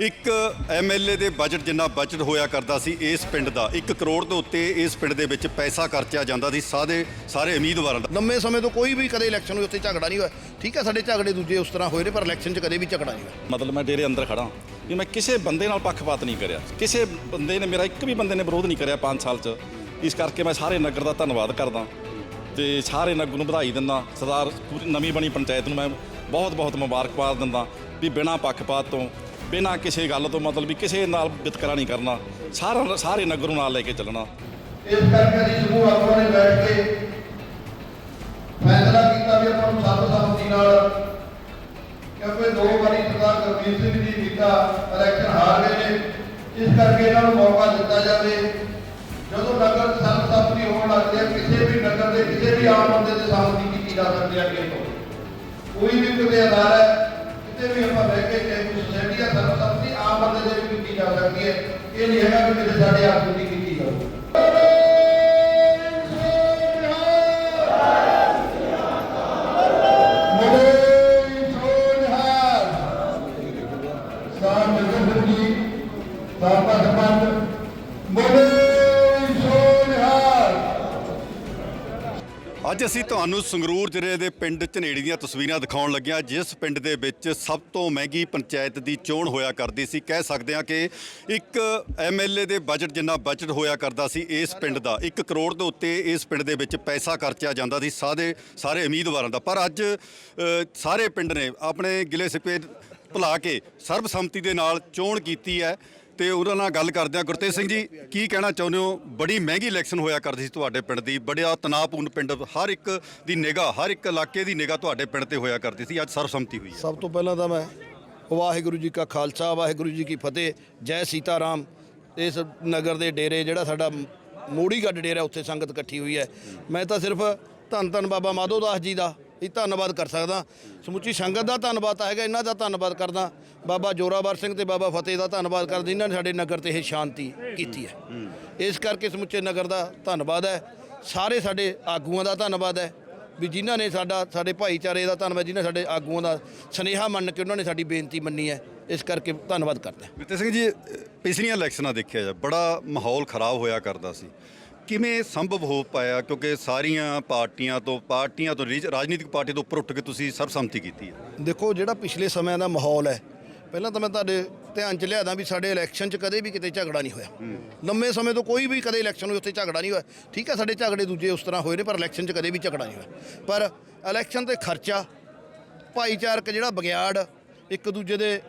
ਇੱਕ ਐਮਐਲਏ ਦੇ ਬਜਟ ਜਿੰਨਾ ਬਜਟ ਹੋਇਆ ਕਰਦਾ ਸੀ ਇਸ ਪਿੰਡ ਦਾ 1 ਕਰੋੜ ਤੋਂ ਉੱਤੇ ਇਸ ਪਿੰਡ ਦੇ ਵਿੱਚ ਪੈਸਾ ਖਰਚਿਆ ਜਾਂਦਾ ਸੀ ਸਾਰੇ ਸਾਰੇ ਉਮੀਦਵਾਰਾਂ ਦਾ। ਲੰਮੇ ਸਮੇਂ ਤੋਂ ਕੋਈ ਵੀ ਕਦੇ ਇਲੈਕਸ਼ਨ ਹੋਈ ਉੱਥੇ ਝਗੜਾ ਨਹੀਂ ਹੋਇਆ। ਠੀਕ ਹੈ ਸਾਡੇ ਝਗੜੇ ਦੂਜੇ ਉਸ ਤਰ੍ਹਾਂ ਹੋਏ ਨੇ ਪਰ ਇਲੈਕਸ਼ਨ 'ਚ ਕਦੇ ਵੀ ਝਗੜਾ ਨਹੀਂ ਹੋਇਆ। ਮਤਲਬ ਮੈਂ ਡੇਰੇ ਅੰਦਰ ਖੜਾ ਵੀ ਮੈਂ ਕਿਸੇ ਬੰਦੇ ਨਾਲ ਪੱਖਪਾਤ ਨਹੀਂ ਕਰਿਆ। ਕਿਸੇ ਬੰਦੇ ਨੇ ਮੇਰਾ ਇੱਕ ਵੀ ਬੰਦੇ ਨੇ ਵਿਰੋਧ ਨਹੀਂ ਕਰਿਆ 5 ਸਾਲ 'ਚ। ਇਸ ਕਰਕੇ ਮੈਂ ਸਾਰੇ ਨਗਰ ਦਾ ਧੰਨਵਾਦ ਕਰਦਾ ਤੇ ਸਾਰੇ ਨਗਰ ਨੂੰ ਵਧਾਈ ਦਿੰਦਾ। ਸਰਦਾਰ ਪੂਰੀ ਨਵੀਂ ਬਣੀ ਪੰਚਾਇਤ ਨੂੰ ਮੈਂ ਬਹੁਤ ਬਹੁਤ ਮੁਬਾਰਕਬਾਦ ਦਿੰਦਾ ਵੀ ਬਿਨਾਂ ਪੱਖਪਾਤ ਤੋਂ ਬਿਨਾਂ ਕਿਸੇ ਗੱਲ ਤੋਂ ਮਤਲਬ ਵੀ ਕਿਸੇ ਨਾਲ ਵਿਤਕਰਾ ਨਹੀਂ ਕਰਨਾ, ਸਾਰਾ ਸਾਰੇ ਨਗਰ ਨੂੰ ਨਾਲ ਲੈ ਕੇ ਚੱਲਣਾ। ਇਸ ਕਰਕੇ ਅਸੀਂ ਸਮੂਹ ਆਗੂਆਂ ਨੇ ਬੈਠ ਕੇ ਫੈਸਲਾ ਕੀਤਾ ਵੀ ਆਪਾਂ ਨੂੰ ਸੱਤ ਸੰਮਤੀ ਨਾਲ, ਕਿਉਂਕਿ ਦੋ ਵਾਰੀ ਸਰਦਾਰ ਗੁਰਮੀਤ ਸਿੰਘ ਜੀ ਕੀਤਾ ਇਲੈਕਸ਼ਨ ਹਾਰ ਗਏ ਨੇ। ਇਸ ਕਰਕੇ ਇਹਨਾਂ ਨੂੰ ਮੌਕਾ ਦਿੱਤਾ ਜਾਵੇ। ਜਦੋਂ ਨਗਰ ਸੱਤ ਸੰਮਤੀ ਹੋਣ ਲੱਗਦੀ ਹੈ ਕਿਸੇ ਵੀ ਨਗਰ ਦੇ ਕਿਸੇ ਵੀ ਆਮ ਬੰਦੇ ਦੇ ਸੰਮਤੀ ਕੀਤੀ ਜਾ ਸਕਦੀ ਹੈ ਅੱਗੇ ਤੋਂ। ਕੋਈ ਵੀ ਕਿਤੇ ਅਦਾਰ ਹੈ ਕੇ ਕਿਸੇ ਵੀ ਸੁਸਾਇਟੀ ਦਾ ਸਰਬ ਸੰਮਤੀ ਆਮ ਬੰਦੇ ਦੇ ਵੀ ਕੀਤੀ ਜਾ ਸਕਦੀ ਹੈ। ਇਹ ਨਹੀਂ ਹੈਗਾ ਕਿ ਕਿਸੇ ਸਾਡੇ ਆਪ ਦੀ ਕੀਤੀ ਜਾਊ ਮੋਦੀ ਸੋਨਹਾਰ ਸਾਮ ਨਗਰ ਜੀ ਸਾਬਕਾ ਸਰਪੰਚ ਅੱਜ ਅਸੀਂ ਤੁਹਾਨੂੰ ਸੰਗਰੂਰ ਜ਼ਿਲ੍ਹੇ ਦੇ ਪਿੰਡ ਝਨੇੜੀ ਦੀਆਂ ਤਸਵੀਰਾਂ ਦਿਖਾਉਣ ਲੱਗਿਆ, ਜਿਸ ਪਿੰਡ ਦੇ ਵਿੱਚ ਸਭ ਤੋਂ ਮਹਿੰਗੀ ਪੰਚਾਇਤ ਦੀ ਚੋਣ ਹੋਇਆ ਕਰਦੀ ਸੀ। ਕਹਿ ਸਕਦੇ ਹਾਂ ਕਿ ਇੱਕ ਐਮਐਲਏ ਦੇ ਬਜਟ ਜਿੰਨਾ ਬਜਟ ਹੋਇਆ ਕਰਦਾ ਸੀ, ਇਸ ਪਿੰਡ ਦਾ 1 ਕਰੋੜ ਦੇ ਉੱਤੇ ਇਸ ਪਿੰਡ ਦੇ ਵਿੱਚ ਪੈਸਾ ਖਰਚਿਆ ਜਾਂਦਾ ਸੀ ਸਾਰੇ ਸਾਰੇ ਉਮੀਦਵਾਰਾਂ ਦਾ। ਪਰ ਅੱਜ ਸਾਰੇ ਪਿੰਡ ਨੇ ਆਪਣੇ ਗਿਲੇ ਸਿੱਪੇ ਭੁਲਾ ਕੇ ਸਰਬਸੰਮਤੀ ਦੇ ਨਾਲ ਚੋਣ ਕੀਤੀ ਹੈ। ਤੇ ਉਹਨਾਂ ਨਾਲ ਗੱਲ ਕਰਦੇ ਆ ਗੁਰਤੇਜ ਸਿੰਘ ਜੀ, ਕੀ ਕਹਿਣਾ ਚਾਹੁੰਦੇ ਹੋ? ਬੜੀ ਮਹਿੰਗੀ ਇਲੈਕਸ਼ਨ ਹੋਇਆ ਕਰਦੀ ਸੀ ਤੁਹਾਡੇ ਪਿੰਡ ਦੀ। ਬੜਿਆ ਤਣਾਅਪੂਰਨ ਪਿੰਡ, ਹਰ ਇੱਕ ਦੀ ਨਿਗਾਹ, ਹਰ ਇੱਕ ਇਲਾਕੇ ਦੀ ਨਿਗਾਹ ਤੁਹਾਡੇ ਪਿੰਡ ਤੇ ਹੋਇਆ ਕਰਦੀ ਸੀ। ਅੱਜ ਸਰਬਸੰਮਤੀ ਹੋਈ ਸਭ ਤੋਂ ਪਹਿਲਾਂ ਤਾਂ ਮੈਂ ਵਾਹਿਗੁਰੂ ਜੀ ਕਾ ਖਾਲਸਾ, ਵਾਹਿਗੁਰੂ ਜੀ ਕੀ ਫਤਿਹ, ਜੈ ਸੀਤਾ ਰਾਮ ਇਸ ਨਗਰ ਦੇ ਡੇਰੇ ਜਿਹੜਾ ਸਾਡਾ ਮੋੜੀ ਗੱਡ ਡੇਰਾ, ਉੱਥੇ ਸੰਗਤ ਇਕੱਠੀ ਹੋਈ ਹੈ। ਮੈਂ ਤਾਂ ਸਿਰਫ ਧੰਨ ਧੰਨ ਬਾਬਾ ਮਾਧੋ ਦਾਸ ਜੀ ਦਾ ਹੀ ਧੰਨਵਾਦ ਕਰ ਸਕਦਾ। ਸਮੁੱਚੀ ਸੰਗਤ ਦਾ ਧੰਨਵਾਦ ਤਾਂ ਹੈਗਾ ਇਹਨਾਂ ਦਾ ਧੰਨਵਾਦ ਕਰਦਾ। ਬਾਬਾ ਜੋਰਾਵਰ ਸਿੰਘ ਤੇ ਬਾਬਾ ਫਤਿਹ ਦਾ ਧੰਨਵਾਦ ਕਰਦਾ ਜਿਨ੍ਹਾਂ ਨੇ ਸਾਡੇ ਨਗਰ ਤੇ ਇਹ ਸ਼ਾਂਤੀ ਕੀਤੀ ਹੈ। ਇਸ ਕਰਕੇ ਸਮੁੱਚੇ ਨਗਰ ਦਾ ਧੰਨਵਾਦ ਹੈ। ਸਾਰੇ ਸਾਡੇ ਆਗੂਆਂ ਦਾ ਧੰਨਵਾਦ ਹੈ। ਵੀ ਜਿਨ੍ਹਾਂ ਨੇ ਸਾਡਾ ਸਾਡੇ ਭਾਈਚਾਰੇ ਦਾ ਧੰਨਵਾਦ ਜਿਨ੍ਹਾਂ ਸਾਡੇ ਆਗੂਆਂ ਦਾ ਸਨੇਹਾ ਮੰਨ ਕੇ ਉਹਨਾਂ ਨੇ ਸਾਡੀ ਬੇਨਤੀ ਮੰਨੀ ਹੈ ਇਸ ਕਰਕੇ ਧੰਨਵਾਦ ਕਰਦੇ ਗੁਰਤੇਜ ਸਿੰਘ ਜੀ ਪਿਛਲੀਆਂ ਇਲੈਕਸ਼ਨਾਂ ਦੇਖਿਆ ਜਾ ਬੜਾ ਮਾਹੌਲ ਖਰਾਬ ਹੋਇਆ ਕਰਦਾ ਸੀ। ਕਿਵੇਂ ਸੰਭਵ ਹੋ ਪਾਇਆ? ਕਿਉਂਕਿ ਸਾਰੀਆਂ ਪਾਰਟੀਆਂ ਤੋਂ ਪਾਰਟੀਆਂ ਤੋਂ ਰੀਜ- ਰਾਜਨੀਤਿਕ ਪਾਰਟੀ ਤੋਂ ਉੱਪਰ ਉੱਠ ਕੇ ਤੁਸੀਂ ਸਰਬਸੰਮਤੀ ਕੀਤੀ ਹੈ। ਦੇਖੋ ਜਿਹੜਾ ਪਿਛਲੇ ਸਮਿਆਂ ਦਾ ਮਾਹੌਲ ਹੈ ਪਹਿਲਾਂ ਤਾਂ ਮੈਂ ਤੁਹਾਡੇ ਧਿਆਨ ਚ ਲਿਆਦਾ ਵੀ ਸਾਡੇ ਇਲੈਕਸ਼ਨ ਚ ਕਦੇ ਵੀ ਕਿਤੇ ਝਗੜਾ ਨਹੀਂ ਹੋਇਆ। ਲੰਮੇ ਸਮੇਂ ਤੋਂ ਕੋਈ ਵੀ ਕਦੇ ਇਲੈਕਸ਼ਨ ਹੋਈ ਉੱਥੇ ਝਗੜਾ ਨਹੀਂ ਹੋਇਆ। ਠੀਕ ਹੈ ਸਾਡੇ ਝਗੜੇ ਦੂਜੇ ਉਸ ਤਰ੍ਹਾਂ ਹੋਏ ਨੇ ਪਰ ਇਲੈਕਸ਼ਨ ਚ ਕਦੇ ਵੀ ਝਗੜਾ ਨਹੀਂ ਹੋਇਆ। ਪਰ ਇਲੈਕਸ਼ਨ ਤੇ ਖਰਚਾ ਭਾਈਚਾਰਕ ਜਿਹੜਾ ਬਗਿਆੜ ਇੱਕ ਦੂਜੇ ਦੇ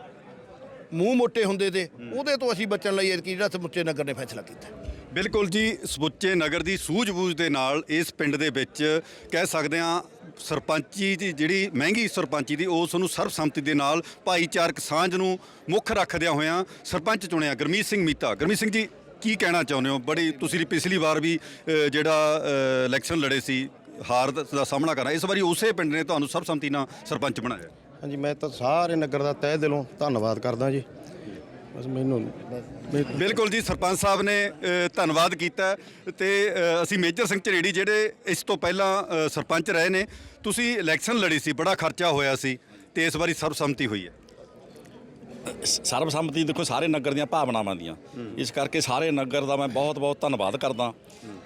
ਮੂੰਹ ਮੋਟੇ ਹੁੰਦੇ ਤੇ ਉਹਦੇ ਤੋਂ ਅਸੀਂ ਬਚਣ ਲਈ ਐਤਕੀ ਜਿਹੜਾ ਸਮੁੱਚੇ ਨਗਰ ਨੇ ਫੈਸਲਾ ਕੀਤਾ। ਬਿਲਕੁਲ ਜੀ, ਸਮੁੱਚੇ ਨਗਰ ਦੀ ਸੂਝ-ਬੂਝ ਦੇ ਨਾਲ ਇਸ ਪਿੰਡ ਦੇ ਵਿੱਚ ਕਹਿ ਸਕਦੇ ਹਾਂ ਸਰਪੰਚੀ ਦੀ ਜਿਹੜੀ ਮਹਿੰਗੀ ਸਰਪੰਚੀ ਦੀ ਉਸ ਨੂੰ ਸਰਬਸੰਮਤੀ ਦੇ ਨਾਲ ਭਾਈਚਾਰਕ ਸਾਂਝ ਨੂੰ ਮੁੱਖ ਰੱਖਦਿਆਂ ਹੋਇਆਂ ਸਰਪੰਚ ਚੁਣਿਆ ਗੁਰਮੀਤ ਸਿੰਘ ਮੀਤਾ। ਗੁਰਮੀਤ ਸਿੰਘ ਜੀ, ਕੀ ਕਹਿਣਾ ਚਾਹੁੰਦੇ ਹੋ? ਬੜੀ ਤੁਸੀਂ ਪਿਛਲੀ ਵਾਰ ਵੀ ਜਿਹੜਾ ਇਲੈਕਸ਼ਨ ਲੜੇ ਸੀ, ਹਾਰ ਦਾ ਦਾ ਸਾਹਮਣਾ ਕਰਨਾ ਇਸ ਵਾਰੀ ਉਸੇ ਪਿੰਡ ਨੇ ਤੁਹਾਨੂੰ ਸਰਬਸੰਮਤੀ ਨਾਲ ਸਰਪੰਚ ਬਣਾਇਆ। ਹਾਂਜੀ, ਮੈਂ ਤਾਂ ਸਾਰੇ ਨਗਰ ਦਾ ਤਹਿ ਦਿਲੋਂ ਧੰਨਵਾਦ ਕਰਦਾ ਜੀ। ਬਸ ਮੈਨੂੰ ਬਿਲਕੁਲ ਜੀ ਸਰਪੰਚ ਸਾਹਿਬ ਨੇ ਧੰਨਵਾਦ ਕੀਤਾ ਤੇ ਅਸੀਂ ਮੇਜਰ ਸਿੰਘ ਝਰੇੜੀ ਜਿਹੜੇ ਇਸ ਤੋਂ ਪਹਿਲਾਂ ਸਰਪੰਚ ਰਹੇ ਨੇ ਤੁਸੀਂ ਇਲੈਕਸ਼ਨ ਲੜੀ ਸੀ ਬੜਾ ਖਰਚਾ ਹੋਇਆ ਸੀ ਤੇ ਇਸ ਵਾਰੀ ਸਰਬਸੰਮਤੀ ਹੋਈ ਹੈ। ਸਰਬਸੰਮਤੀ ਦੇਖੋ ਸਾਰੇ ਨਗਰ ਦੀਆਂ ਭਾਵਨਾਵਾਂ ਦੀਆਂ। ਇਸ ਕਰਕੇ ਸਾਰੇ ਨਗਰ ਦਾ ਮੈਂ ਬਹੁਤ ਬਹੁਤ ਧੰਨਵਾਦ ਕਰਦਾ।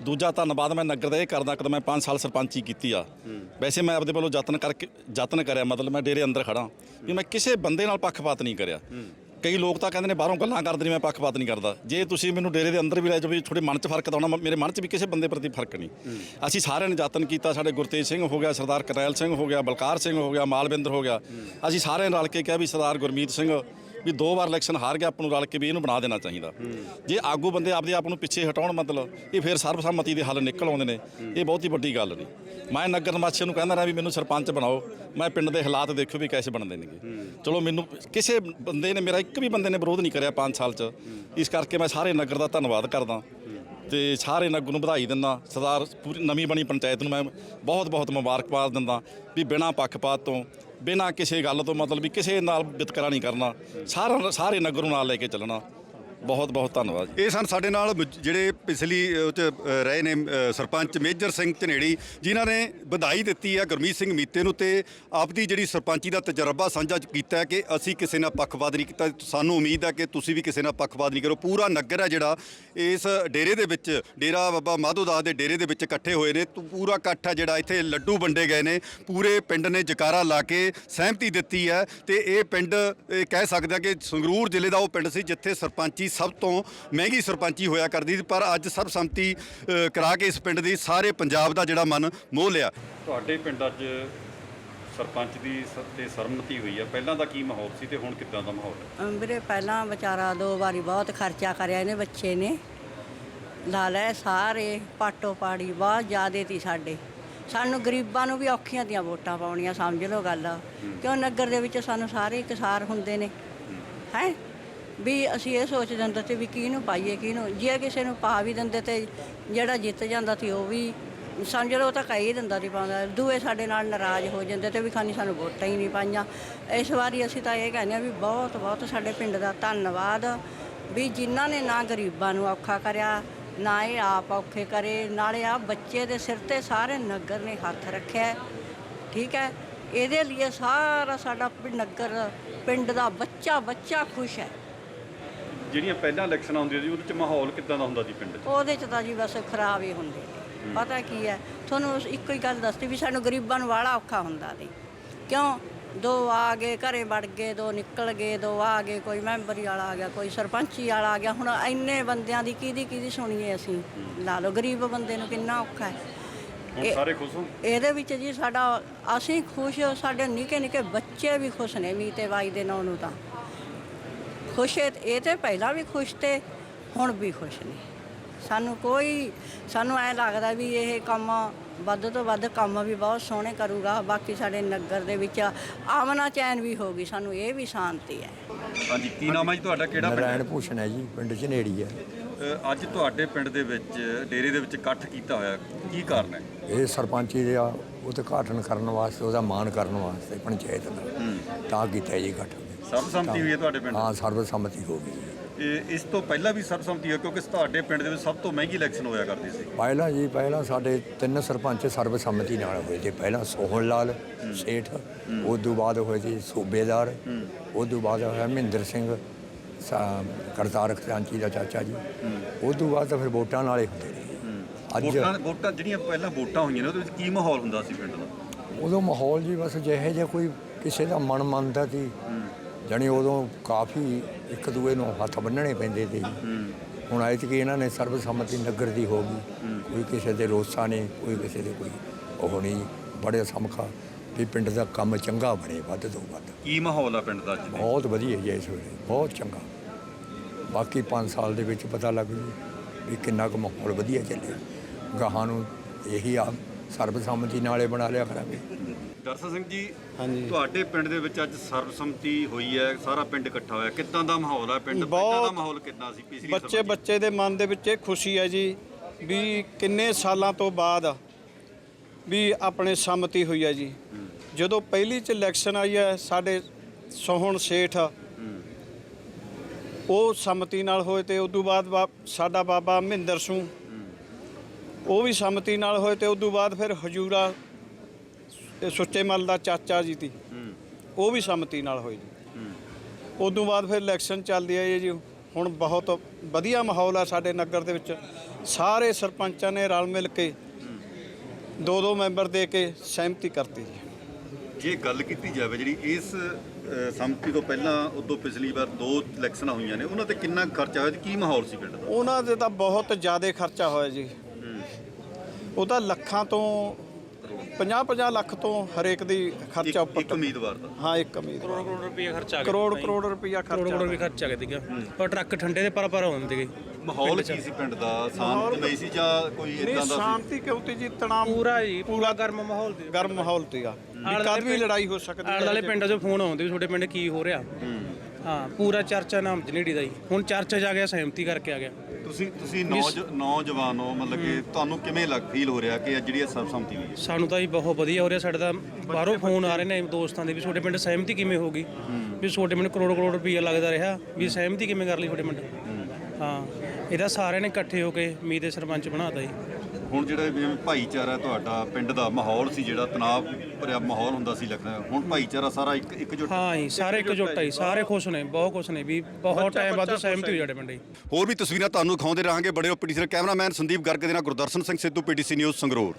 ਦੂਜਾ ਧੰਨਵਾਦ ਮੈਂ ਨਗਰ ਦਾ ਇਹ ਕਰਦਾ ਕਿ ਮੈਂ 5 ਸਾਲ ਸਰਪੰਚੀ ਕੀਤੀ ਆ। ਵੈਸੇ ਮੈਂ ਆਪਦੇ ਵੱਲੋਂ ਯਤਨ ਕਰਕੇ ਯਤਨ ਕਰਿਆ ਮਤਲਬ ਮੈਂ ਡੇਰੇ ਅੰਦਰ ਖੜਾ ਵੀ ਮੈਂ ਕਿਸੇ ਬੰਦੇ ਨਾਲ ਪੱਖਪਾਤ ਨਹੀਂ ਕਰਿਆ। ਕਈ ਲੋਕ ਤਾਂ ਕਹਿੰਦੇ ਨੇ ਬਾਹਰੋਂ ਗੱਲਾਂ ਕਰਦੇ ਨੇ ਮੈਂ ਪੱਖਪਾਤ ਨਹੀਂ ਕਰਦਾ। ਜੇ ਤੁਸੀਂ ਮੈਨੂੰ ਡੇਰੇ ਦੇ ਅੰਦਰ ਵੀ ਲੈ ਜਾਓ ਵੀ ਥੋੜੇ ਮਨ 'ਚ ਫ਼ਰਕ ਤਾਂ ਆਉਣਾ ਮੇਰੇ ਮਨ 'ਚ ਵੀ ਕਿਸੇ ਬੰਦੇ ਪ੍ਰਤੀ ਫ਼ਰਕ ਨਹੀਂ। ਅਸੀਂ ਸਾਰਿਆਂ ਨੇ ਯਤਨ ਕੀਤਾ ਸਾਡੇ ਗੁਰਤੇਜ ਸਿੰਘ ਹੋ ਗਿਆ ਸਰਦਾਰ ਕਰਨੈਲ ਸਿੰਘ ਹੋ ਗਿਆ ਬਲਕਾਰ ਸਿੰਘ ਹੋ ਗਿਆ ਮਾਲਵਿੰਦਰ ਹੋ ਗਿਆ। ਅਸੀਂ ਸਾਰਿਆਂ ਨੇ ਰਲ ਕੇ ਕਿਹਾ ਵੀ ਸਰਦਾਰ ਗੁਰਮੀਤ ਸਿੰਘ ਵੀ ਦੋ ਵਾਰ ਇਲੈਕਸ਼ਨ ਹਾਰ ਗਿਆ, ਆਪਾਂ ਨੂੰ ਰਲ ਕੇ ਵੀ ਇਹਨੂੰ ਬਣਾ ਦੇਣਾ ਚਾਹੀਦਾ। ਜੇ ਆਗੂ ਬੰਦੇ ਆਪਦੇ ਆਪ ਨੂੰ ਪਿੱਛੇ ਹਟਾਉਣ ਮਤਲਬ, ਇਹ ਫਿਰ ਸਰਬਸੰਮਤੀ ਦੇ ਹੱਲ ਨਿਕਲ ਆਉਂਦੇ ਨੇ। ਇਹ ਬਹੁਤੀ ਵੱਡੀ ਗੱਲ ਨਹੀਂ। ਮੈਂ ਨਗਰ ਨਿਵਾਸੀਆਂ ਨੂੰ ਕਹਿੰਦਾ ਰਿਹਾ ਵੀ ਮੈਨੂੰ ਸਰਪੰਚ ਬਣਾਓ। ਮੈਂ ਪਿੰਡ ਦੇ ਹਾਲਾਤ ਦੇਖੋ ਵੀ ਕੈਸੇ ਬਣਦੇ ਨੇਗੇ। ਚਲੋ ਮੈਨੂੰ ਕਿਸੇ ਬੰਦੇ ਨੇ, ਮੇਰਾ ਇੱਕ ਵੀ ਬੰਦੇ ਨੇ ਵਿਰੋਧ ਨਹੀਂ ਕਰਿਆ 5 ਸਾਲ 'ਚ। ਇਸ ਕਰਕੇ ਮੈਂ ਸਾਰੇ ਨਗਰ ਦਾ ਧੰਨਵਾਦ ਕਰਦਾ। ਤੇ ਸਾਰੇ ਨਗਰ ਨੂੰ ਵਧਾਈ ਦਿੰਦਾ। ਸਰਦਾਰ ਪੂਰੀ ਨਵੀਂ ਬਣੀ ਪੰਚਾਇਤ ਨੂੰ ਮੈਂ ਬਹੁਤ ਬਹੁਤ ਮੁਬਾਰਕਬਾਦ ਦਿੰਦਾ। ਵੀ ਬਿਨਾਂ ਪੱਖਪਾਤ ਤੋਂ ਬਿਨਾਂ ਕਿਸੇ ਗੱਲ ਤੋਂ ਮਤਲਬ ਵੀ ਕਿਸੇ ਨਾਲ ਵਿਤਕਰਾ ਨਹੀਂ ਕਰਨਾ। ਸਾਰਾ ਸਾਰੇ ਨਗਰ ਨੂੰ ਨਾਲ ਲੈ ਕੇ ਚੱਲਣਾ। ਬਹੁਤ ਬਹੁਤ ਧੰਨਵਾਦ ਜੀ। ਇਹ ਸਨ ਸਾਡੇ ਨਾਲ ਮ- ਜਿਹੜੇ ਪਿਛਲੀ ਉਹ 'ਚ ਅ, ਰਹੇ ਨੇ ਅ, ਸਰਪੰਚ ਮੇਜਰ ਸਿੰਘ ਝਨੇੜੀ ਜਿਨ੍ਹਾਂ ਨੇ ਵਧਾਈ ਦਿੱਤੀ ਹੈ ਗੁਰਮੀਤ ਸਿੰਘ ਮੀਤੇ ਨੂੰ ਤੇ ਆਪਦੀ ਜਿਹੜੀ ਸਰਪੰਚੀ ਦਾ ਤਜਰਬਾ ਸਾਂਝਾ ਕੀਤਾ ਹੈ ਕਿ ਅਸੀਂ ਕਿਸੇ ਨਾਲ ਪੱਖਪਾਤ ਨਹੀਂ ਕੀਤਾ। ਸਾਨੂੰ ਉਮੀਦ ਹੈ ਕਿ ਤੁਸੀਂ ਵੀ ਕਿਸੇ ਨਾਲ ਪੱਖਪਾਤ ਨਹੀਂ ਕਰੋ। ਪੂਰਾ ਨਗਰ ਹੈ ਜਿਹੜਾ ਇਸ ਡੇਰੇ ਦੇ ਵਿੱਚ ਡੇਰਾ ਬਾਬਾ ਮਾਧੋ ਦਾਸ ਦੇ ਡੇਰੇ ਦੇ ਵਿੱਚ ਇਕੱਠੇ ਹੋਏ ਨੇ। ਤੂੰ ਪੂਰਾ ਇਕੱਠ ਹੈ ਜਿਹੜਾ ਇੱਥੇ ਲੱਡੂ ਵੰਡੇ ਗਏ ਨੇ। ਪੂਰੇ ਪਿੰਡ ਨੇ ਜਕਾਰਾ ਲਾ ਕੇ ਸਹਿਮਤੀ ਦਿੱਤੀ ਹੈ ਤੇ ਇਹ ਪਿੰਡ ਇਹ ਕਹਿ ਸਕਦੇ ਆ ਕਿ ਸੰਗਰੂਰ ਜ਼ਿਲ੍ਹੇ ਦਾ ਉਹ ਪਿੰਡ ਸੀ ਜਿੱਥੇ ਸਰਪੰਚੀ ਸਭ ਤੋਂ ਮਹਿੰਗੀ ਸਰਪੰਚੀ ਹੋਇਆ ਕਰਦੀ ਸੀ ਪਰ ਅੱਜ ਸਰਬਸੰਮਤੀ ਕਰਾ ਕੇ ਇਸ ਪਿੰਡ ਦੀ ਸਾਰੇ ਪੰਜਾਬ ਦਾ ਜਿਹੜਾ ਮਨ ਮੋਹ ਲਿਆ। ਤੁਹਾਡੇ ਪਿੰਡ ਅੱਜ ਸਰਪੰਚ ਦੀ ਤੇ ਸਰਮਤੀ ਹੋਈ ਹੈ ਪਹਿਲਾਂ ਦਾ ਕੀ ਮਾਹੌਲ ਸੀ ਤੇ ਹੁਣ ਕਿੱਦਾਂ ਦਾ ਮਾਹੌਲ ਹੈ? ਵੀਰੇ ਪਹਿਲਾਂ ਵਿਚਾਰਾ ਦੋ ਵਾਰੀ ਬਹੁਤ ਖਰਚਾ ਕਰਿਆ ਇਹਨੇ ਬੱਚੇ ਨੇ। ਲਾ ਲੈ ਸਾਰੇ ਪਾਟੋ ਪਾੜੀ ਬਹੁਤ ਜ਼ਿਆਦੇ ਤੀ ਸਾਡੇ। ਸਾਨੂੰ ਗਰੀਬਾਂ ਨੂੰ ਵੀ ਔਖੀਆਂ ਦੀਆਂ ਵੋਟਾਂ ਪਾਉਣੀਆਂ ਸਮਝ ਲਓ ਗੱਲ। ਕਿਉਂ? ਨਗਰ ਦੇ ਵਿੱਚ ਸਾਨੂੰ ਸਾਰੇ ਇਕਸਾਰ ਹੁੰਦੇ ਨੇ। ਹੈ? ਵੀ ਅਸੀਂ ਇਹ ਸੋਚ ਦਿੰਦੇ ਸੀ ਵੀ ਕਿਹਨੂੰ ਪਾਈਏ, ਕਿਹਨੂੰ, ਜੇ ਕਿਸੇ ਨੂੰ ਪਾ ਵੀ ਦਿੰਦੇ ਤੇ ਜਿਹੜਾ ਜਿੱਤ ਜਾਂਦਾ ਸੀ ਉਹ ਵੀ ਸਮਝ ਲਓ ਉਹ ਤਾਂ ਕਹੀ ਦਿੰਦਾ ਨਹੀਂ ਪਾਉਂਦਾ ਦੂਏ ਸਾਡੇ ਨਾਲ ਨਾਰਾਜ਼ ਹੋ ਜਾਂਦੇ ਤੇ ਵੀ ਖਾਨੀ ਸਾਨੂੰ ਵੋਟਾਂ ਹੀ ਨਹੀਂ ਪਾਈਆਂ। ਇਸ ਵਾਰੀ ਅਸੀਂ ਤਾਂ ਇਹ ਕਹਿੰਦੇ ਆ ਵੀ ਬਹੁਤ ਬਹੁਤ ਸਾਡੇ ਪਿੰਡ ਦਾ ਧੰਨਵਾਦ ਵੀ ਜਿਨ੍ਹਾਂ ਨੇ ਨਾ ਗਰੀਬਾਂ ਨੂੰ ਔਖਾ ਕਰਿਆ, ਨਾ ਇਹ ਆਪ ਔਖੇ ਕਰੇ, ਨਾਲੇ ਆ ਬੱਚੇ ਦੇ ਸਿਰ ਤੇ ਸਾਰੇ ਨਗਰ ਨੇ ਹੱਥ ਰੱਖਿਆ ਠੀਕ ਹੈ? ਇਹਦੇ ਲਈ ਸਾਰਾ ਸਾਡਾ ਨਗਰ, ਪਿੰਡ ਦਾ ਬੱਚਾ ਬੱਚਾ ਖੁਸ਼ ਹੈ। ਜਿਹੜੀਆਂ ਪਹਿਲਾਂ ਇਲੈਕਸ਼ਨਾਂ ਹੁੰਦੀਆਂ ਸੀ ਉਹਦੇ ਚ ਮਾਹੌਲ ਕਿੱਦਾਂ ਦਾ ਹੁੰਦਾ ਸੀ ਪਿੰਡ 'ਚ? ਉਹਦੇ ਚ ਤਾਂ ਜੀ ਬਸ ਖਰਾਬ ਹੀ ਹੁੰਦੇ। ਨੇ ਪਤਾ ਕੀ ਹੈ ਤੁਹਾਨੂੰ ਉਸ ਇੱਕੋ ਹੀ ਗੱਲ ਦੱਸਤੀ ਵੀ ਸਾਨੂੰ ਗਰੀਬਾਂ ਨੂੰ ਵਾਲਾ ਔਖਾ ਹੁੰਦਾ ਸੀ। ਕਿਉਂ? ਦੋ ਆ ਗਏ ਘਰੇ ਵੜ ਗਏ ਦੋ ਨਿਕਲ ਗਏ ਦੋ ਆ ਗਏ ਕੋਈ ਮੈਂਬਰੀ ਵਾਲਾ ਆ ਗਿਆ ਕੋਈ ਸਰਪੰਚੀ ਵਾਲਾ ਆ ਗਿਆ। ਹੁਣ ਇੰਨੇ ਬੰਦਿਆਂ ਦੀ ਕਿਹਦੀ ਕਿਹਦੀ ਸੁਣੀਏ ਅਸੀਂ? ਲਾ ਲਓ ਗਰੀਬ ਬੰਦੇ ਨੂੰ ਕਿੰਨਾ ਔਖਾ ਹੈ। ਹੁਣ ਇਹ- ਸਾਰੇ ਖੁਸ਼ ਹੋ ਇਹਦੇ ਵਿੱਚ ਜੀ ਸਾਡਾ ਅਸੀਂ ਖੁਸ਼ ਸਾਡੇ ਨਿੱਕੇ ਨਿੱਕੇ ਬੱਚੇ ਵੀ ਖੁਸ਼ ਨੇ ਮੀਤੇ ਬਾਈ ਦੇ ਨਾਂ ਨੂੰ ਤਾਂ। ਖੁਸ਼ ਇਹ ਇਹ ਤੇ ਪਹਿਲਾਂ ਵੀ ਖੁਸ਼ ਤੇ ਹੁਣ ਵੀ ਖੁਸ਼ ਨੇ। ਸਾਨੂੰ ਕੋਈ ਸਾਨੂੰ ਐ ਲੱਗਦਾ ਵੀ ਇਹ ਕੰਮ ਵੱਧ ਤੋਂ ਵੱਧ ਕੰਮ ਵੀ ਬਹੁਤ ਸੋਹਣੇ ਕਰੂਗਾ ਬਾਕੀ ਸਾਡੇ ਨਗਰ ਦੇ ਵਿੱਚ ਆਮਨਾ ਚੈਨ ਵੀ ਹੋਗੀ ਸਾਨੂੰ ਇਹ ਵੀ ਸ਼ਾਂਤੀ ਹੈ। ਹਾਂਜੀ ਕੀ ਨਾਮ ਹੈ ਜੀ ਤੁਹਾਡਾ ਕਿਹੜਾ ਪਿੰਡ ਨਾਰਾਇਣ ਭੂਸ਼ਣ ਹੈ ਜੀ ਪਿੰਡ ਝਨੇੜੀ ਹੈ। ਅ, ਅੱਜ ਤੁਹਾਡੇ ਪਿੰਡ ਦੇ ਵਿੱਚ ਡੇਰੇ ਦੇ ਵਿੱਚ ਇਕੱਠ ਕੀਤਾ ਹੋਇਆ ਕੀ ਕਾਰਨ ਹੈ? ਇਹ ਸਰਪੰਚੀ ਦਾ ਉਦਘਾਟਨ ਕਰਨ ਵਾਸਤੇ ਉਹਦਾ ਮਾਣ ਕਰਨ ਵਾਸਤੇ ਪੰਚਾਇਤ ਦਾ ਤਾਂ ਕੀਤਾ ਜੀ ਇਕੱਠ। ਸਰਬਸੰਮਤੀ ਹੋਈ ਹੈ ਤੁਹਾਡੇ ਪਿੰਡ ਹਾਂ ਸਰਬਸੰਮਤੀ ਹੋ ਗਈ ਇਹ ਇਸ ਤੋਂ ਪਹਿਲਾਂ ਵੀ ਸਰਬਸੰਮਤੀ ਹੋਈ ਕਿਉਂਕਿ ਤੁਹਾਡੇ ਪਿੰਡ ਦੇ ਵਿੱਚ ਸਭ ਤੋਂ ਮਹਿੰਗੀ ਇਲੈਕਸ਼ਨ ਹੋਇਆ ਕਰਦੀ ਸੀ। ਪਹਿਲਾਂ ਜੀ ਪਹਿਲਾਂ ਸਾਡੇ ਤਿੰਨ ਸਰਪੰਚ ਸਰਬਸੰਮਤੀ ਨਾਲ ਹੋਏ ਤੇ ਪਹਿਲਾਂ ਸੋਹਣ ਲਾਲ ਸੇਠ ਉਸ ਤੋਂ ਬਾਅਦ ਹੋਏ ਸੀ ਸੂਬੇਦਾਰ ਉਸ ਤੋਂ ਬਾਅਦ ਹੋਇਆ ਮਹਿੰਦਰ ਸਿੰਘ ਸਾ- ਕਰਤਾਰ ਖਜ਼ਾਨਚੀ ਦਾ ਚਾਚਾ ਜੀ। ਉਸ ਤੋਂ ਬਾਅਦ ਤਾਂ ਫਿਰ ਵੋਟਾਂ ਨਾਲੇ ਹੁੰਦੇ ਨੇ ਅੱਜ ਵੋਟਾਂ ਵੋਟਾਂ ਜਿਹੜੀਆਂ ਪਹਿਲਾਂ ਵੋਟਾਂ ਹੋਈਆਂ ਨੇ ਉਹਦੇ ਵਿੱਚ ਕੀ ਮਾਹੌਲ ਹੁੰਦਾ ਸੀ ਪਿੰਡ ਦਾ? ਉਦੋਂ ਮਾਹੌਲ ਜੀ ਬਸ ਜਿਹੇ ਜਿਹਾ ਕੋਈ ਕਿਸੇ ਦਾ ਮਨ ਮੰਨਦਾ ਸੀ। ਜਾਣੀ ਉਦੋਂ ਕਾਫੀ ਇੱਕ ਦੂਏ ਨੂੰ ਹੱਥ ਬੰਨਣੇ ਪੈਂਦੇ ਸੀ। ਹੁਣ ਐਤਕੀ ਇਹਨਾਂ ਨੇ ਸਰਬਸੰਮਤੀ ਨਗਰ ਦੀ ਹੋ ਗਈ। ਕੋਈ ਕਿਸੇ ਦੇ ਰੋਸਾ ਨਹੀਂ ਕੋਈ ਕਿਸੇ ਦੇ ਕੋਈ ਉਹ ਨਹੀਂ। ਬੜੇ ਸਮਖਾ ਵੀ ਪਿੰਡ ਦਾ ਕੰਮ ਚੰਗਾ ਬਣੇ ਵੱਧ ਤੋਂ ਵੱਧ। ਕੀ ਮਾਹੌਲ ਆ ਪਿੰਡ ਦਾ ਅੱਜ ਬਹੁਤ ਵਧੀਆ ਜੀ ਇਸ ਵੇਲੇ ਬਹੁਤ ਚੰਗਾ। ਬਾਕੀ 5 ਸਾਲ ਦੇ ਵਿੱਚ ਪਤਾ ਲੱਗ ਜੂ ਵੀ ਕਿੰਨਾ ਕੁ ਮਾਹੌਲ ਵਧੀਆ ਚੱਲਿਆ। ਗਾਹਾਂ ਨੂੰ ਇਹੀ ਆ ਸਰਬਸੰਮਤੀ ਨਾਲੇ ਬਣਾ ਲਿਆ ਕਰਾਂਗੇ। ਦਰਸ਼ਨ ਸਿੰਘ ਜੀ ਹਾਂਜੀ। ਤੁਹਾਡੇ ਪਿੰਡ ਦੇ ਵਿੱਚ ਅੱਜ ਸਰਬਸੰਮਤੀ ਹੋਈ ਹੈ ਸਾਰਾ ਪਿੰਡ ਇਕੱਠਾ ਹੋਇਆ। ਕਿੱਦਾਂ ਦਾ ਮਾਹੌਲ ਹੈ ਪਿੰਡ? ਦਾ ਮਾਹੌਲ ਕਿੰਨਾ ਸੀ ਪਿਛਲੀ ਬੱਚੇ? ਬੱਚੇ ਦੇ ਮਨ ਦੇ ਵਿੱਚ ਇਹ ਖੁਸ਼ੀ ਹੈ ਜੀ ਵੀ ਕਿੰਨੇ ਸਾਲਾਂ ਤੋਂ ਬਾਅਦ ਵੀ ਆਪਣੇ ਸੰਮਤੀ ਹੋਈ ਹੈ ਜੀ। ਜਦੋਂ ਪਹਿਲੀ ਚ ਇਲੈਕਸ਼ਨ ਆਈ ਹੈ ਸਾਡੇ ਸੋਹਣ ਸੇਠ ਉਹ ਸੰਮਤੀ ਨਾਲ ਹੋਏ ਤੇ ਉਦੋਂ ਬਾਅਦ ਬਾ- ਸਾਡਾ ਬਾਬਾ ਮਹਿੰਦਰ ਸਿੰਘ ਉਹ ਵੀ ਸੰਮਤੀ ਨਾਲ ਹੋਏ ਤੇ ਉਦੋਂ ਬਾਅਦ ਫਿਰ ਹਜੂਰਾ ਸੁੱਚੇ ਮੱਲ ਦਾ ਚਾਚਾ ਜੀ ਸੀ ਉਹ ਵੀ ਸੰਮਤੀ ਨਾਲ ਹੋਏ ਜੀ। ਉਦੋਂ ਬਾਅਦ ਫਿਰ ਇਲੈਕਸ਼ਨ ਚੱਲਦੀ ਹੈ ਜੀ। ਹੁਣ ਬਹੁਤ ਵਧੀਆ ਮਾਹੌਲ ਆ ਸਾਡੇ ਨਗਰ ਦੇ ਵਿੱਚ। ਸਾਰੇ ਸਰਪੰਚਾਂ ਨੇ ਰਲ ਮਿਲ ਕੇ ਦੋ ਦੋ ਮੈਂਬਰ ਦੇ ਕੇ ਸਹਿਮਤੀ ਕਰਤੀ ਜੀ। ਜੇ ਗੱਲ ਕੀਤੀ ਜਾਵੇ ਜਿਹੜੀ ਇਸ ਸੰਮਤੀ ਤੋਂ ਪਹਿਲਾਂ ਉਦੋਂ ਪਿਛਲੀ ਵਾਰ ਦੋ ਇਲੈਕਸ਼ਨਾਂ ਹੋਈਆਂ ਨੇ ਉਹਨਾਂ ਤੇ ਕਿੰਨਾ ਖਰਚਾ ਹੋਇਆ ਤੇ ਕੀ ਮਾਹੌਲ ਸੀ ਪਿੰਡ ਦਾ? ਉਹਨਾਂ ਦੇ ਤਾਂ ਬਹੁਤ ਜ਼ਿਆਦਾ ਖਰਚਾ ਹੋਇਆ ਜੀ। ਉਹ ਤਾਂ ਲੱਖਾਂ ਤੋਂ 50 50 ਲੱਖ ਤੋਂ ਹਰੇਕ ਦੀ ਖਰਚਾ ਉੱਪਰ ਇੱਕ। ਉਮੀਦਵਾਰ ਦਾ? ਹਾਂ ਇੱਕ ਉਮੀਦ ਕਰੋੜ ਕਰੋੜ ਰੁਪਏ ਖਰਚਾ ਆ ਗਿਆ ਕਰੋੜ ਕਰੋੜ ਰੁਪਇਆ ਖਰਚਾ ਕਰੋੜ ਵੀ ਖਰਚਾ ਗਿਆ ਪਰ ਟਰੱਕ ਠੰਡੇ ਦੇ ਪਰ ਪਰ ਹੁੰਦੇ ਗਏ ਮਾਹੌਲ ਕੀ ਸੀ ਪਿੰਡ ਦਾ? ਸ਼ਾਂਤਮਈ ਸੀ ਜਾਂ ਕੋਈ ਨਹੀਂ ਇਦਾਂ ਦਾ ਸੀ? ਸ਼ਾਂਤੀ ਕਿਉਂ ਤੀ ਜੀ? ਤਣਾਅ ਪੂਰਾ ਜੀ ਪੂਰਾ ਗਰਮ ਮਾਹੌਲ ਤੇ ਗਰਮ ਮਾਹੌਲ ਤੀਗਾ ਆਲੇ ਕਦ ਵੀ ਲੜਾਈ ਹੋ ਸਕਦੀ ਆਲੇ ਵਾਲੇ ਪਿੰਡਾਂ 'ਚੋਂ ਫੋਨ ਆਉਂਦੇ ਵੀ ਤੁਹਾਡੇ ਪਿੰਡ ਕੀ ਹੋ ਰਿਹਾ। ਹਾਂ ਪੂਰਾ ਚਰਚਾ ਨਾਮ ਜਨੇੜੀ ਦਾ ਜੀ ਹੁਣ ਚਰਚਾ ਜਾ ਗਿਆ ਸਹਿਮਤੀ ਕਰਕੇ ਆ ਗਿਆ। ਤੁਸੀਂ ਤੁਸੀਂ ਨੌਜ- ਨੌਜਵਾਨ ਹੋ ਮਤਲਬ ਕਿ ਤੁਹਾਨੂੰ ਕਿਵੇਂ ਲੱਗ ਫੀਲ ਹੋ ਰਿਹਾ ਕਿ ਇਹ ਜਿਹੜੀ ਇਹ ਸਰਬਸੰਮਤੀ ਹੋਈ ਹੈ? ਸਾਨੂੰ ਤਾਂ ਜੀ ਬਹੁਤ ਵਧੀਆ ਹੋ ਰਿਹਾ ਸਾਡੇ ਤਾਂ ਬਾਹਰੋਂ ਫੋਨ ਆ ਰਹੇ ਨੇ ਦੋਸਤਾਂ ਦੇ ਵੀ ਤੁਹਾਡੇ ਪਿੰਡ ਸਹਿਮਤੀ ਕਿਵੇਂ ਹੋ ਗਈ? ਵੀ ਤੁਹਾਡੇ ਪਿੰਡ ਕਰੋੜ ਕਰੋੜ ਰੁਪਈਆ ਲੱਗਦਾ ਰਿਹਾ ਵੀ ਸਹਿਮਤੀ ਕਿਵੇਂ ਕਰ ਲਈ ਤੁਹਾਡੇ ਪਿੰਡ? ਹਾਂ। ਇਹਦਾ ਸਾਰਿਆਂ ਨੇ ਇਕੱਠੇ ਹੋ ਕੇ ਮੀ ਦੇ ਸਰਪੰਚ ਬਣਾਤਾ ਜੀ। ਹੁਣ ਜਿਹੜਾ ਜਿਵੇਂ ਭਾਈਚਾਰਾ ਤੁਹਾਡਾ ਪਿੰਡ ਦਾ ਮਾਹੌਲ ਸੀ ਜਿਹੜਾ ਤਣਾਅ ਭਰਿਆ ਮਾਹੌਲ ਹੁੰਦਾ ਸੀ ਲੱਗਦਾ ਹੁਣ ਭਾਈਚਾਰਾ ਸਾਰਾ ਇੱਕ ਇਕਜੁੱਟ ਹਾਂ ਜੀ ਸਾਰੇ ਇਕਜੁੱਟ ਜੀ ਸਾਰੇ ਖੁਸ਼ ਨੇ ਬਹੁਤ ਖੁਸ਼ ਨੇ ਵੀ ਬਹੁਤ ਟਾਈਮ ਬਾਅਦ ਸਹਿਮਤੀ ਹੋਈ ਸਾਡੇ ਪਿੰਡ ਜੀ ਹੋਰ ਵੀ ਤਸਵੀਰਾਂ ਤੁਹਾਨੂੰ ਦਿਖਾਉਂਦੇ ਰਹਾਂਗੇ ਬੜੇ ਪੀਟੀਸੀ ਕੈਮਰਾਮੈਨ ਸੰਦੀਪ ਗਰਗ ਦੇ ਨਾਲ ਗੁਰਦਰਸ਼ਨ ਸਿੰਘ ਸਿੱਧੂ ਪੀਟੀਸੀ ਨਿਊਜ਼ ਸੰਗਰੂਰ।